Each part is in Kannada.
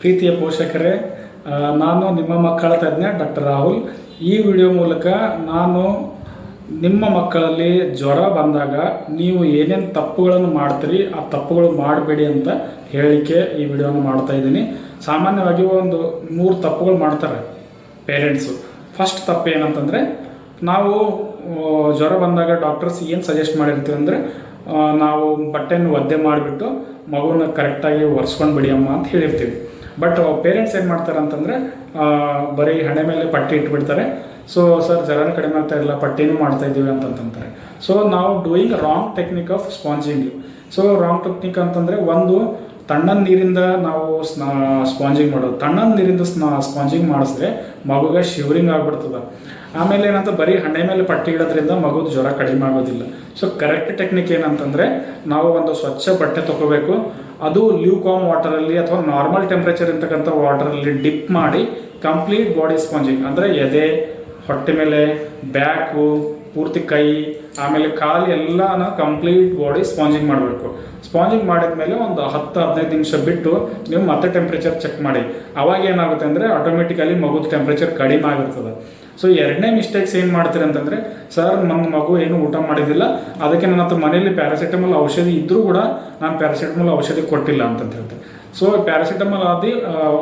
ಪ್ರೀತಿಯ ಪೋಷಕರೇ ನಾನು ನಿಮ್ಮ ಮಕ್ಕಳ ತಜ್ಞ ಡಾಕ್ಟರ್ ರಾಹುಲ್. ಈ ವಿಡಿಯೋ ಮೂಲಕ ನಾನು ನಿಮ್ಮ ಮಕ್ಕಳಲ್ಲಿ ಜ್ವರ ಬಂದಾಗ ನೀವು ಏನೇನು ತಪ್ಪುಗಳನ್ನು ಮಾಡ್ತೀರಿ, ಆ ತಪ್ಪುಗಳು ಮಾಡಬೇಡಿ ಅಂತ ಹೇಳಿಕೆ ಈ ವಿಡಿಯೋನ ಮಾಡ್ತಾ ಇದ್ದೀನಿ. ಸಾಮಾನ್ಯವಾಗಿ ಒಂದು ಮೂರು ತಪ್ಪುಗಳು ಮಾಡ್ತಾರೆ ಪೇರೆಂಟ್ಸು. ಫಸ್ಟ್ ತಪ್ಪು ಏನಂತಂದರೆ, ನಾವು ಜ್ವರ ಬಂದಾಗ ಡಾಕ್ಟರ್ಸ್ ಏನು ಸಜೆಸ್ಟ್ ಮಾಡಿರ್ತೀವಿ ಅಂದರೆ ನಾವು ಬಟ್ಟೆಯನ್ನು ಒದ್ದೆ ಮಾಡಿಬಿಟ್ಟು ಮಗುನ ಕರೆಕ್ಟಾಗಿ ಒರೆಸ್ಕೊಂಡು ಬಿಡಿಯಮ್ಮ ಅಂತ ಹೇಳಿರ್ತೀವಿ. ಬಟ್ ಪೇರೆಂಟ್ಸ್ ಏನು ಮಾಡ್ತಾರೆ ಅಂತಂದರೆ ಬರೀ ಹಣೆ ಮೇಲೆ ಪಟ್ಟಿ ಇಟ್ಬಿಡ್ತಾರೆ. ಸೊ ಸರ್ ಜರನ ಕಡಿಮೆ ಆಗ್ತಾ ಇಲ್ಲ ಪಟ್ಟಿನೂ ಮಾಡ್ತಾ ಇದ್ದೀವಿ ಅಂತಂತಾರೆ ಸೊ ನಾವು doing wrong technique of sponging so wrong technique ಅಂತಂದರೆ ಒಂದು ತಣ್ಣನ ನೀರಿಂದ ನಾವು ಸ್ನಾ, ಸ್ಪಾಂಜಿಂಗ್ ಮಾಡೋದು. ತಣ್ಣನ ನೀರಿಂದ ಸ್ನಾ, ಸ್ಪಾಂಜಿಂಗ್ ಮಾಡಿಸಿದ್ರೆ ಮಗುಗೆ ಶಿವರಿಂಗ್ ಆಗ್ಬಿಡ್ತದೆ. ಆಮೇಲೆ ಏನಂತ ಬರೀ ಹಣ್ಣೆ ಮೇಲೆ ಪಟ್ಟಿ ಇಡೋದ್ರಿಂದ ಮಗು ಜ್ವರ ಕಡಿಮೆ ಆಗೋದಿಲ್ಲ. ಸೊ ಕರೆಕ್ಟ್ ಟೆಕ್ನಿಕ್ ಏನಂತಂದರೆ ನಾವು ಒಂದು ಸ್ವಚ್ಛ ಬಟ್ಟೆ ತೊಗೋಬೇಕು. ಅದು ಲ್ಯೂ ಕಾಮ್ ವಾಟರಲ್ಲಿ ಅಥವಾ ನಾರ್ಮಲ್ ಟೆಂಪ್ರೇಚರ್ ಇರ್ತಕ್ಕಂಥ ವಾಟರಲ್ಲಿ ಡಿಪ್ ಮಾಡಿ ಕಂಪ್ಲೀಟ್ ಬಾಡಿ ಸ್ಪಾಂಜಿಂಗ್ ಅಂದರೆ ಎದೆ, ಹೊಟ್ಟೆ ಮೇಲೆ ಬ್ಯಾಕು ಪೂರ್ತಿ ಕೈ, ಆಮೇಲೆ ಕಾಲು ಎಲ್ಲನ ಕಂಪ್ಲೀಟ್ ಬಾಡಿ ಸ್ಪಾಂಜಿಂಗ್ ಮಾಡಬೇಕು. ಸ್ಪಾಂಜಿಂಗ್ ಮಾಡಿದ ಮೇಲೆ ಒಂದು ಹತ್ತು, ಹದಿನೈದು ನಿಮಿಷ ಬಿಟ್ಟು ನೀವು ಮತ್ತೆ ಟೆಂಪ್ರೇಚರ್ ಚೆಕ್ ಮಾಡಿ. ಅವಾಗ ಏನಾಗುತ್ತೆ ಅಂದರೆ ಆಟೋಮೆಟಿಕಲಿ ಮಗುದ ಟೆಂಪ್ರೇಚರ್ ಕಡಿಮೆ ಆಗಿರ್ತದೆ. ಸೊ ಎರಡನೇ ಮಿಸ್ಟೇಕ್ಸ್ ಏನು ಮಾಡ್ತೀರಿ ಅಂತಂದರೆ, ಸರ್ ನನ್ನ ಮಗು ಏನು ಊಟ ಮಾಡಿದ್ದಿಲ್ಲ, ಅದಕ್ಕೆ ನನ್ನ ಹತ್ರ ಮನೆಯಲ್ಲಿ ಪ್ಯಾರಾಸಿಟಮಲ್ ಔಷಧಿ ಇದ್ದರೂ ಕೂಡ ನಾನು ಪ್ಯಾರಾಸಿಟಮಲ್ ಔಷಧಿ ಕೊಟ್ಟಿಲ್ಲ ಅಂತಂತ ಹೇಳ್ತಾರೆ. ಸೊ ಪ್ಯಾರಾಸಿಟಮಲ್ ಆದಿ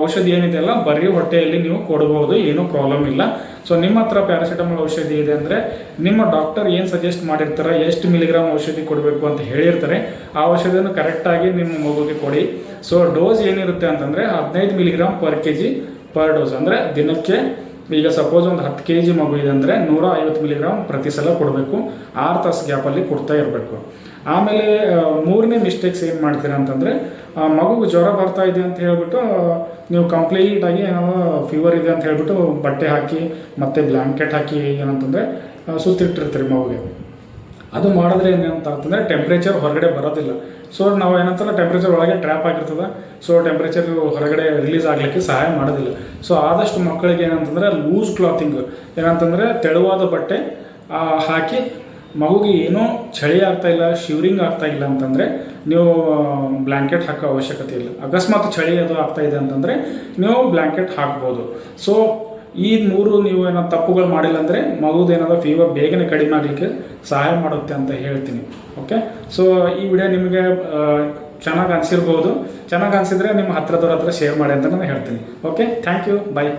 ಔಷಧಿ ಔಷಧಿ ಏನಿದೆಯಲ್ಲ ಬರೀ ಹೊಟ್ಟೆಯಲ್ಲಿ ನೀವು ಕೊಡಬಹುದು ಏನೂ ಪ್ರಾಬ್ಲಮ್ ಇಲ್ಲ. ಸೊ ನಿಮ್ಮ ಹತ್ರ ಪ್ಯಾರಾಸಿಟಮಲ್ ಔಷಧಿ ಇದೆ ಅಂದರೆ, ನಿಮ್ಮ ಡಾಕ್ಟರ್ ಏನು ಸಜೆಸ್ಟ್ ಮಾಡಿರ್ತಾರೆ, ಎಷ್ಟು ಮಿಲಿಗ್ರಾಮ್ ಔಷಧಿ ಕೊಡಬೇಕು ಅಂತ ಹೇಳಿರ್ತಾರೆ, ಆ ಔಷಧಿಯನ್ನು ಕರೆಕ್ಟಾಗಿ ನಿಮ್ಮ ಮಗುಗೆ ಕೊಡಿ. ಸೊ ಡೋಸ್ ಏನಿರುತ್ತೆ ಅಂತಂದರೆ, ಹದಿನೈದು milligram per K G per dose ಅಂದರೆ ದಿನಕ್ಕೆ ಈಗ ಸಪೋಸ್ ಒಂದು ಹತ್ತು ಕೆ ಜಿ ಮಗು ಇದೆ ಅಂದರೆ ನೂರ ಐವತ್ತು ಮಿಲಿಗ್ರಾಮ್ ಪ್ರತಿ ಸಲ ಕೊಡಬೇಕು. ಆರು ತಾಸು ಗ್ಯಾಪಲ್ಲಿ ಕೊಡ್ತಾ ಇರಬೇಕು. ಆಮೇಲೆ ಮೂರನೇ ಮಿಸ್ಟೇಕ್ಸ್ ಏನು ಮಾಡ್ತೀರಾ ಅಂತಂದರೆ ಮಗುಗೆ ಜ್ವರ ಬರ್ತಾ ಇದೆ ಅಂತ ಹೇಳ್ಬಿಟ್ಟು ನೀವು ಕಂಪ್ಲೀಟಾಗಿ ಏನೋ ಫೀವರ್ ಇದೆ ಅಂತ ಹೇಳ್ಬಿಟ್ಟು ಬಟ್ಟೆ ಹಾಕಿ, ಮತ್ತು ಬ್ಲ್ಯಾಂಕೆಟ್ ಹಾಕಿ ಏನಂತಂದರೆ ಸುತ್ತಿಟ್ಟಿರ್ತೀರಿ ಮಗುಗೆ. ಅದು ಮಾಡಿದ್ರೆ ಏನಂತ ಅಂತಂದರೆ ಟೆಂಪ್ರೇಚರ್ ಹೊರಗಡೆ ಬರೋದಿಲ್ಲ. ಸೊ ನಾವು ಏನಂತಲ್ಲ ಟೆಂಪ್ರೇಚರ್ ಒಳಗೆ ಟ್ರ್ಯಾಪ್ ಆಗಿರ್ತದೆ. ಸೊ ಟೆಂಪ್ರೇಚರ್ ಹೊರಗಡೆ ರಿಲೀಸ್ ಆಗಲಿಕ್ಕೆ ಸಹಾಯ ಮಾಡೋದಿಲ್ಲ. ಸೊ ಆದಷ್ಟು ಮಕ್ಕಳಿಗೆ ಏನಂತಂದರೆ ಲೂಸ್ ಕ್ಲಾತಿಂಗ್ ಏನಂತಂದರೆ ತೆಳುವಾದ ಬಟ್ಟೆ ಹಾಕಿ ಮಗುಗೆ ಏನೋ ಚಳಿ ಆಗ್ತಾ ಇಲ್ಲ ಶಿವರಿಂಗ್ ಆಗ್ತಾ ಇಲ್ಲ ಅಂತಂದರೆ ನೀವು ಬ್ಲ್ಯಾಂಕೆಟ್ ಹಾಕೋ ಅವಶ್ಯಕತೆ ಇಲ್ಲ. ಅಕಸ್ಮಾತ್ ಚಳಿ ಅದು ಆಗ್ತಾ ಇದೆ ಅಂತಂದರೆ ನೀವು ಬ್ಲ್ಯಾಂಕೆಟ್ ಹಾಕ್ಬೋದು. ಸೊ ಈ ಮೂರು ನೀವು ಏನೋ ತಪ್ಪುಗಳು ಮಾಡಿಲ್ಲ ಅಂದರೆ ಮಗುದು ಏನಾದ್ರು ಫೀವರ್ ಬೇಗನೆ ಕಡಿಮೆ ಆಗಲಿಕ್ಕೆ ಸಹಾಯ ಮಾಡುತ್ತೆ ಅಂತ ಹೇಳ್ತೀನಿ ಓಕೆ ಸೊ ಈ ವಿಡಿಯೋ ನಿಮಗೆ ಚೆನ್ನಾಗಿ ಅನಿಸಿರ್ಬೋದು. ಚೆನ್ನಾಗಿ ಅನಿಸಿದ್ರೆ ನಿಮ್ಮ ಹತ್ರದವ್ರ ಹತ್ರ ಶೇರ್ ಮಾಡಿ ಅಂತ ನಾನು ಹೇಳ್ತೀನಿ ಓಕೆ ಥ್ಯಾಂಕ್ ಯು ಬಾಯ್